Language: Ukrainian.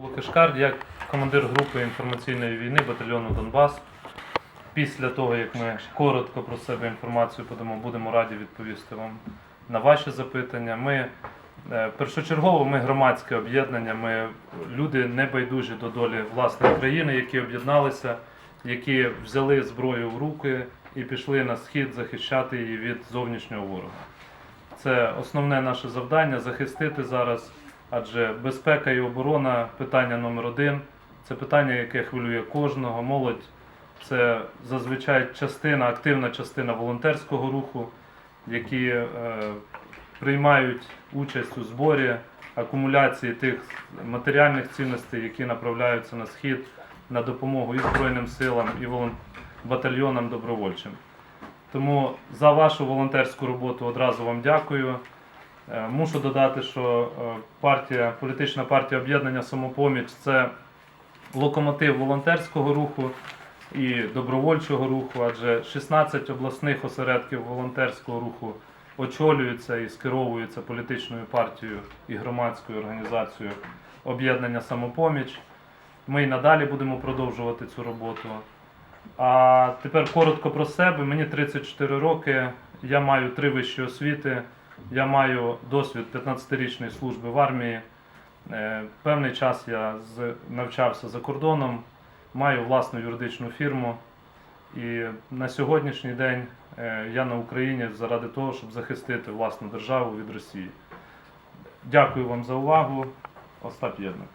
Лукашкар, я командир групи інформаційної війни батальйону Донбас. Після того, як ми коротко про себе інформацію подамо, будемо раді відповісти вам на ваші запитання. Ми е, першочергово ми громадське об'єднання, ми люди небайдужі до долі власної країни, які об'єдналися, які взяли зброю в руки і пішли на схід захищати її від зовнішнього ворога. Це основне наше завдання захистити зараз, адже безпека і оборона питання номер один. Це питання, яке хвилює кожного. Молодь це зазвичай частина, активна частина волонтерського руху, які е, приймають участь у зборі, акумуляції тих матеріальних цінностей, які направляються на схід на допомогу і Збройним силам, і батальйонам добровольчим. Тому за вашу волонтерську роботу одразу вам дякую. Е, Мушу додати, що е, партія, політична партія об'єднання Самопоміч це локомотив волонтерського руху і добровольчого руху, адже 16 обласних осередків волонтерського руху очолюються і скеровуються політичною партією і громадською організацією об'єднання Самопоміч. Ми й надалі будемо продовжувати цю роботу. А тепер коротко про себе. Мені 34 роки, я маю три вищі освіти, я маю досвід 15-річної служби в армії. Е, Певний час я навчався за кордоном, маю власну юридичну фірму. І на сьогоднішній день е, я на Україні заради того, щоб захистити власну державу від Росії. Дякую вам за увагу. Остап Єдник.